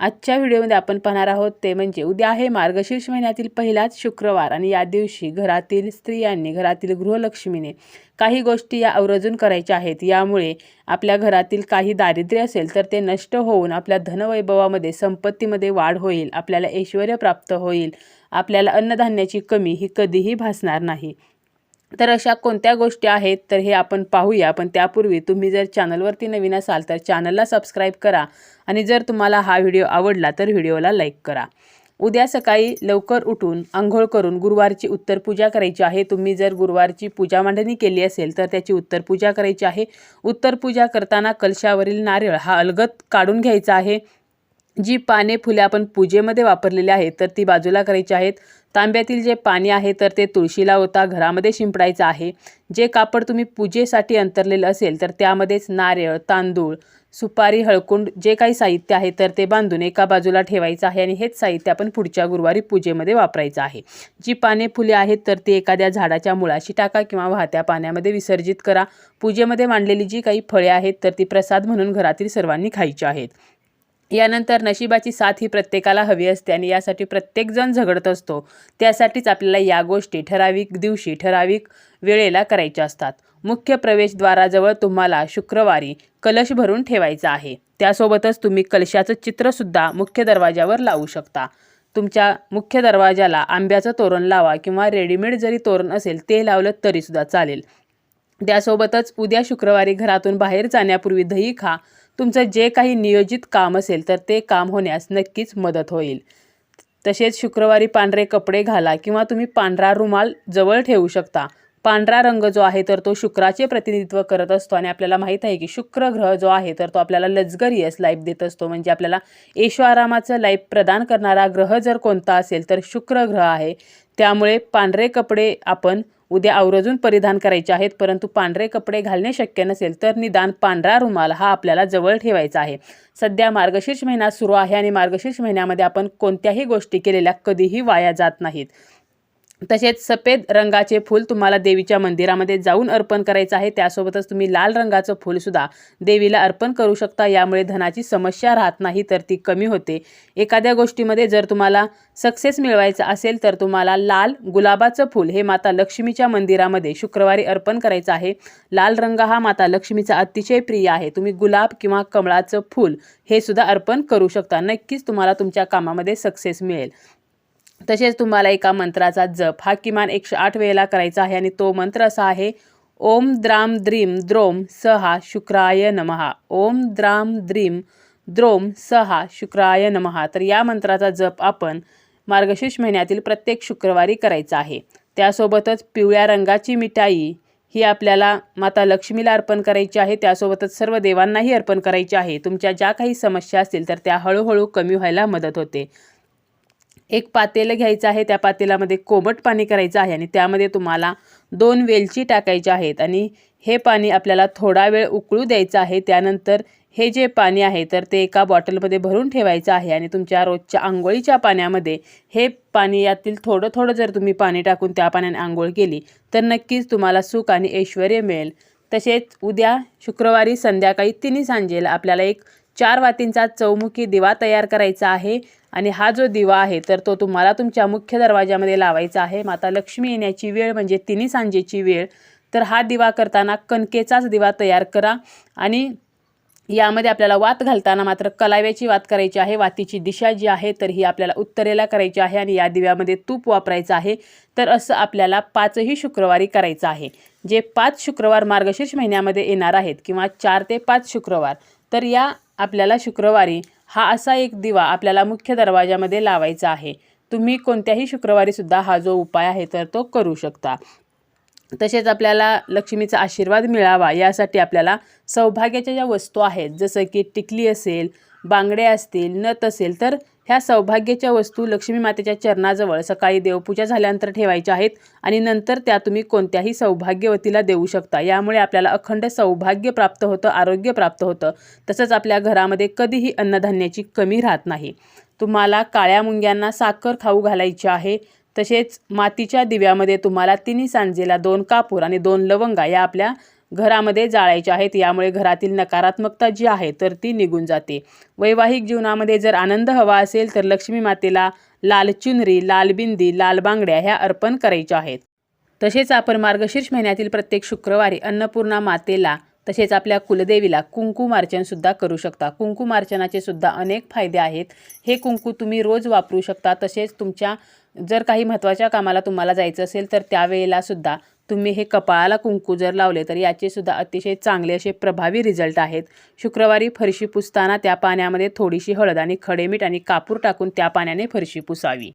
आजच्या व्हिडिओमध्ये आपण पाहणार आहोत ते म्हणजे उद्या आहे मार्गशीर्ष महिन्यातील पहिलाच शुक्रवार आणि या दिवशी घरातील स्त्रियांनी घरातील गृहलक्ष्मीने काही गोष्टी या आवर्जून करायच्या आहेत. यामुळे आपल्या घरातील काही दारिद्र्य असेल तर ते नष्ट होऊन आपल्या धनवैभवामध्ये संपत्तीमध्ये वाढ होईल आपल्याला ऐश्वर प्राप्त होईल आपल्याला अन्नधान्याची कमी ही कधीही भासणार नाही. तर अशा कोणत्या गोष्टी आहेत तर हे आपण पाहूया. पण त्यापूर्वी तुम्ही जर चॅनलवरती नवीन असाल तर चॅनलला सबस्क्राईब करा आणि जर तुम्हाला हा व्हिडिओ आवडला तर व्हिडिओला लाईक करा. उद्या सकाळी लवकर उठून आंघोळ करून गुरुवारची उत्तर पूजा करायची आहे. तुम्ही जर गुरुवारची पूजा मांडणी केली असेल तर त्याची उत्तर पूजा करायची आहे. उत्तर पूजा करताना कलशावरील नारळ हा अलगत काढून घ्यायचा आहे. जी पाने फुले आपण पूजेमध्ये वापरलेली आहेत तर ती बाजूला करायची आहेत. तांब्यातील जे पाणी आहे तर ते तुळशीला होता घरामध्ये शिंपडायचं आहे. जे कापड तुम्ही पूजेसाठी अंतरलेलं असेल तर त्यामध्येच नारळ तांदूळ सुपारी हळकुंड जे काही साहित्य आहे तर ते बांधून एका बाजूला ठेवायचं आहे आणि हेच साहित्य आपण पुढच्या गुरुवारी पूजेमध्ये वापरायचं आहे. जी पाने फुले आहेत तर ती एखाद्या झाडाच्या मुळाशी टाका किंवा वाहत्या पाण्यामध्ये विसर्जित करा. पूजेमध्ये मांडलेली जी काही फळे आहेत तर ती प्रसाद म्हणून घरातील सर्वांनी खायची आहेत. यानंतर नशिबाची साथ ही प्रत्येकाला हवी असते आणि यासाठी प्रत्येकजण झगडत असतो. त्यासाठीच आपल्याला या गोष्टी ठराविक दिवशी ठराविक वेळेला करायच्या असतात. मुख्य प्रवेशद्वाराजवळ तुम्हाला शुक्रवारी कलश भरून ठेवायचा आहे. त्यासोबतच तुम्ही कलशाचं चित्रसुद्धा मुख्य दरवाजावर लावू शकता. तुमच्या मुख्य दरवाजाला आंब्याचं तोरण लावा किंवा रेडीमेड जरी तोरण असेल ते लावलं तरीसुद्धा चालेल. त्यासोबतच उद्या शुक्रवारी घरातून बाहेर जाण्यापूर्वी दही खा. तुमचं जे काही नियोजित काम असेल तर ते काम होण्यास नक्कीच मदत होईल. तसेच शुक्रवारी पांढरे कपडे घाला किंवा तुम्ही पांढरा रुमाल जवळ ठेवू शकता. पांढरा रंग जो आहे तर तो शुक्राचे प्रतिनिधित्व करत असतो आणि आपल्याला माहीत आहे की शुक्र ग्रह जो आहे तर तो आपल्याला लक्झरियस लाईफ देत असतो. म्हणजे आपल्याला ऐशोआरामाचं लाईफ प्रदान करणारा ग्रह जर कोणता असेल तर शुक्र ग्रह आहे. त्यामुळे पांढरे कपडे आपण उद्या आवर्जून परिधान करायचे आहेत परंतु पांढरे कपडे घालणे शक्य नसेल तर निदान पांढरा रुमाल हा आपल्याला जवळ ठेवायचा आहे. सध्या मार्गशीर्ष महिना सुरू आहे आणि मार्गशीर्ष महिन्यामध्ये आपण कोणत्याही गोष्टी केलेल्या कधीही वाया जात नाहीत. तसेच सफेद रंगाचे फूल तुम्हाला देवीच्या मंदिरामध्ये जाऊन अर्पण करायचं आहे. त्यासोबतच तुम्ही लाल रंगाचं फूलसुद्धा देवीला अर्पण करू शकता. यामुळे धनाची समस्या राहत नाही तर ती कमी होते. एखाद्या गोष्टीमध्ये जर तुम्हाला सक्सेस मिळवायचा असेल तर तुम्हाला लाल गुलाबाचं फूल हे माता लक्ष्मीच्या मंदिरामध्ये शुक्रवारी अर्पण करायचं आहे. लाल रंग हा माता लक्ष्मीचा अतिशय प्रिय आहे. तुम्ही गुलाब किंवा कमळाचं फूल हे सुद्धा अर्पण करू शकता. नक्कीच तुम्हाला तुमच्या कामामध्ये सक्सेस मिळेल. तसेच तुम्हाला एका मंत्राचा जप हा किमान एकशे आठ वेळेला करायचा आहे आणि तो मंत्र असा आहे ओम द्राम द्रीम द्रोम सहा शुक्राय नमहा ओम द्राम द्रीम द्रोम सहा शुक्राय नमहा तर या मंत्राचा जप आपण मार्गशीर्ष महिन्यातील प्रत्येक शुक्रवारी करायचा आहे. त्यासोबतच पिवळ्या रंगाची मिठाई ही आपल्याला माता लक्ष्मीला अर्पण करायची आहे. त्यासोबतच सर्व देवांनाही अर्पण करायची आहे. तुमच्या ज्या काही समस्या असतील तर त्या हळूहळू कमी व्हायला मदत होते. एक पातेलं घ्यायचं आहे त्या पातेल्यामध्ये कोमट पाणी करायचं आहे आणि त्यामध्ये तुम्हाला दोन वेलची टाकायच्या आहेत आणि हे पाणी आपल्याला थोडा वेळ उकळू द्यायचं आहे. त्यानंतर हे जे पाणी आहे तर ते एका बॉटलमध्ये भरून ठेवायचं आहे आणि तुमच्या रोजच्या आंघोळीच्या पाण्यामध्ये हे पाणी यातील थोडं थोडं जर तुम्ही पाणी टाकून त्या पाण्याने आंघोळ केली तर नक्कीच तुम्हाला सुख आणि ऐश्वर मिळेल. तसेच उद्या शुक्रवारी संध्याकाळी तिन्ही सांजेला आपल्याला एक चार वातींचा चौमुखी दिवा तयार करायचा आहे. आणि हा जो दिवा आहे तर तो तुम्हाला तुमच्या मुख्य दरवाजामध्ये लावायचा आहे. माता लक्ष्मी येण्याची वेळ म्हणजे तिन्ही सांजेची वेळ. तर हा दिवा करताना कणकेचाच दिवा तयार करा. आणि यामध्ये आपल्याला वात घालताना मात्र कलाव्याची वात करायची आहे. वातीची दिशा जी आहे तर ही आपल्याला उत्तरेला करायची आहे आणि या दिव्यामध्ये तूप वापरायचं आहे. तर असं आपल्याला पाचही शुक्रवारी करायचं आहे. जे पाच शुक्रवार मार्गशीर्ष महिन्यामध्ये येणार आहेत किंवा चार ते पाच शुक्रवार. तर या आपल्याला शुक्रवारी हा असा एक दिवा आपल्याला मुख्य दरवाजामध्ये लावायचा आहे. तुम्ही कोणत्याही शुक्रवारीसुद्धा हा जो उपाय आहे तर तो करू शकता. तसेच आपल्याला लक्ष्मीचा आशीर्वाद मिळावा यासाठी आपल्याला सौभाग्याच्या ज्या वस्तू आहेत जसं की टिकली असेल बांगडे असतील नथ असेल तर ह्या सौभाग्याच्या वस्तू लक्ष्मी मातेच्या चरणाजवळ सकाळी देवपूजा झाल्यानंतर ठेवायच्या आहेत आणि नंतर त्या तुम्ही कोणत्याही सौभाग्यवतीला देऊ शकता. यामुळे आपल्याला अखंड सौभाग्य प्राप्त होतं आरोग्य प्राप्त होतं. तसंच आपल्या घरामध्ये कधीही अन्नधान्याची कमी राहत नाही. तुम्हाला काळ्या मुंग्यांना साखर खाऊ घालायची आहे. तसेच मातीच्या दिव्यामध्ये तुम्हाला तिन्ही सांजेला दोन कापूर आणि दोन लवंगा या आपल्या घरामध्ये जाळायच्या आहेत यामुळे घरातील नकारात्मकता जी आहे तर ती निघून जाते. वैवाहिक जीवनामध्ये जर आनंद हवा असेल तर लक्ष्मी मातेला लाल चुनरी लाल बिंदी लाल बांगड्या ह्या अर्पण करायच्या आहेत. तसेच आपण मार्गशीर्ष महिन्यातील प्रत्येक शुक्रवारी अन्नपूर्णा मातेला तसेच आपल्या कुलदेवीला कुंकुमार्चनसुद्धा करू शकता. कुंकुमार्चनाचे सुद्धा अनेक फायदे आहेत. हे कुंकू तुम्ही रोज वापरू शकता. तसेच तुमच्या जर काही महत्त्वाच्या कामाला तुम्हाला जायचं असेल तर त्यावेळेला सुद्धा तुम्ही हे कपाळाला कुंकू जर लावले तर याचे सुद्धा अतिशय चांगले असे प्रभावी रिझल्ट आहेत. शुक्रवारी फरशी पुसताना त्या पाण्यामध्ये थोडीशी हळद आणि खडेमीठ आणि कापूर टाकून त्या पाण्याने फरशी पुसावी.